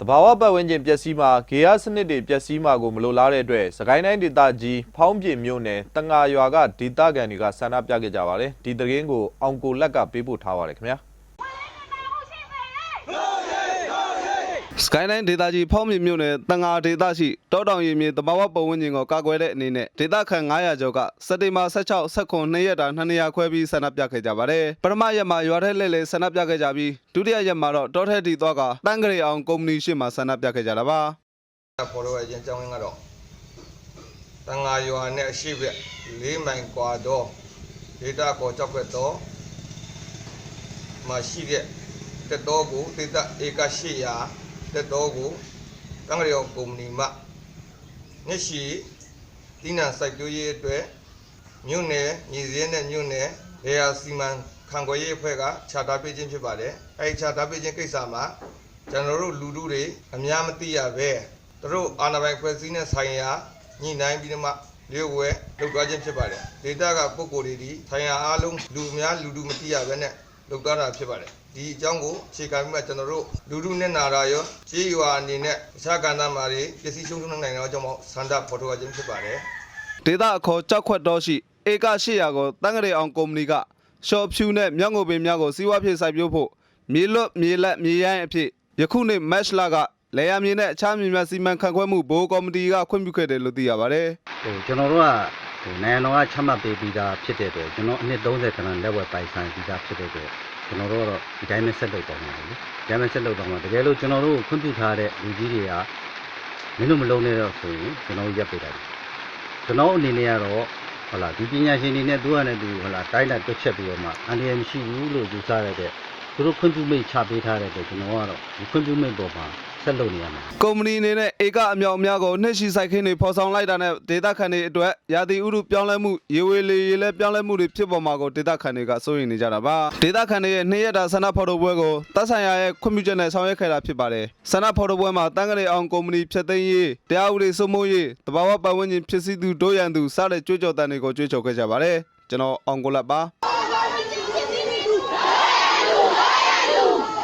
တဘာဝပတ်ဝန်းကျင်ပျက်စီးမှာဂေယစနစ်တွေပျက်စီးမှာကိုမလိုလားတဲ့အတွက်စကိုင်းတိုင်းဒေသကြီးဖောင်းပြင်မြို့နယ်တငါရွာကဒေသခံတွေကဆန္ဒပြခဲ့ကြပါတယ်ဒီတရင်ကိုအောင်ကိုလက်ကပေးပို့ထားပါတယ်ခင်ဗျာ စကိုင်းတိုင်းဒေသကြီးဖောင်းမြင့်မြို့နယ်တန်ဃာဒေသရှိတောတောင်ရီမြေတဘာဝပတ်ဝန်းကျင်ကိုကာကွယ်တဲ့အနေနဲ့ဒေသခံ900ကျော်ကစက်တင်ဘာ16 19နှစ်ရက်တာနှစ်နေရာခွဲပြီးဆန္ဒပြခဲ့ကြပါတယ်ပထမရက်မှာရွာထဲလဲလဲဆန္ဒပြခဲ့ကြပြီးဒုတိယရက်မှာတော့တောထက်တီသွားကတန်ကရေအောင်ကုမ္ပဏီရှိမှဆန္ဒပြခဲ့ကြတာပါဖော်လို့ရရင်ကြောင်းရင်းကတော့တန်ဃာရွာနဲ့အရှိဘက်၄မိုင်ကွာတော့ဒေသကိုကြောက်ွက်တော့မှာရှိတဲ့တတော်ကိုဒေသဧက800 တက်တော်ကိုတန်ဃာရောကုမ္ပဏီမှနှစ်ရှိတိနံစိုက်ပျိုးရေးအတွက်မြို့နယ်ညီစင်းနဲ့မြို့နယ်ဒေယာစီမံခံခွေရေးအဖွဲ့ကခြာတာပေးခြင်းဖြစ်ပါတယ်အဲဒီခြာတာပေးခြင်းကိစ္စမှာကျွန်တော်တို့လူလူတွေအများမသိရပဲသူတို့အာဏာပိုင်ဖွဲ့စည်းတဲ့ဆိုင်ရာညှိနှိုင်းပြီးတော့မှလျှို့ဝဲလုပ်သွားခြင်းဖြစ်ပါတယ်ဒေတာကပုံကိုယ်တွေဒီဆိုင်ရာအားလုံးလူအများလူလူမသိရပဲနဲ့ လုပ်သွားတာဖြစ်ပါတယ်ဒီအကြောင်းကိုအခြေခံပြီးမှကျွန်တော်တို့လူလူနဲ့နာရာရောခြေရွာအနေနဲ့အခြားကဏ္ဍမှာတွေပစ္စည်းရှုံးရှုံးနိုင်တဲ့အကြောင်းမို့ဆန္ဒဖော်ထုတ်ရခြင်းဖြစ်ပါတယ်ဒေသအခေါ်ကြောက်ခွက်တော်ရှိဧက800ကိုတန်းကလေးအောင်ကုမ္ပဏီကရှော့ဖြူနဲ့မြောက်ငိုပင်များကိုစီးပွားဖြစ်စိုက်ပျိုးဖို့မြေလွတ်မြေလက်မြေရိုင်းအဖြစ်ယခုနှစ်မတ်လကလေယာမြေနဲ့အခြားမြေများစီမံခန့်ခွဲမှုဘိုးကော်မတီကခွင့်ပြုခဲ့တယ်လို့သိရပါတယ်ဟိုကျွန်တော်တို့က ဟိုနိုင်ငံတော်ကချမှတ်ပေးပြီးသားဖြစ်တဲ့အတွက်ကျွန်တော်အနှစ်30ခန်းလက်ဝက်ပိုင်ဆိုင်ပြီးသားဖြစ်တဲ့အတွက်ကျွန်တော်တို့ကတော့ဒီတိုင်းပဲဆက်လုပ်တော့မှာလေဒီတိုင်းပဲဆက်လုပ်တော့မှာတကယ်လို့ကျွန်တော်တို့ခွင့်ပြုထားတဲ့လူကြီးတွေကမင်းတို့မလုံးနဲ့တော့ဆိုရင်ကျွန်တော်ရပ်ပေးလိုက်တယ်ကျွန်တော်အနေနဲ့ကတော့ဟုတ်လားဒီပညာရှင်တွေနဲ့သူကနဲ့သူဟုတ်လားတိုင်းတာတွက်ချက်ပြီးတော့မှအန်ဒီရမရှိဘူးလို့ယူဆရတဲ့သူတို့ခွင့်ပြုမိတ်ချပေးထားတဲ့အတွက်ကျွန်တော်ကတော့ဒီခွင့်ပြုမိတ်ပေါ်မှာ ဆက်လုပ်နေရမှာကုမ္ပဏီအနေနဲ့ဧကအမြောက်အများကိုနှစ်ရှိစိုက်ခင်းတွေဖော်ဆောင်လိုက်တာနဲ့ဒေသခံတွေအတွက်ရာသီဥတုပြောင်းလဲမှုရေဝေလေရေလဲပြောင်းလဲမှုတွေဖြစ်ပေါ်မှာကိုဒေသခံတွေကစိုးရိမ်နေကြတာပါဒေသခံတွေရဲ့နှစ်ရက်တာဆန္ဒဖော်ထုတ်ပွဲကိုတပ်ဆိုင်ရာရဲ့ခွင့်ပြုချက်နဲ့ဆောင်ရွက်ခဲ့တာဖြစ်ပါတယ်ဆန္ဒဖော်ထုတ်ပွဲမှာတန်းကလေးအောင်ကုမ္ပဏီဖြတ်သိမ်းရေးတရားဥပဒေစိုးမိုးရေးတဘာဝပတ်ဝန်းကျင်ဖြစ်စည်းသူဒို့ရန်သူစတဲ့ကြွေးကြော်တန်တွေကိုကြွေးကြော်ခဲ့ကြပါတယ်ကျွန်တော်အောင်ကိုလတ်ပါ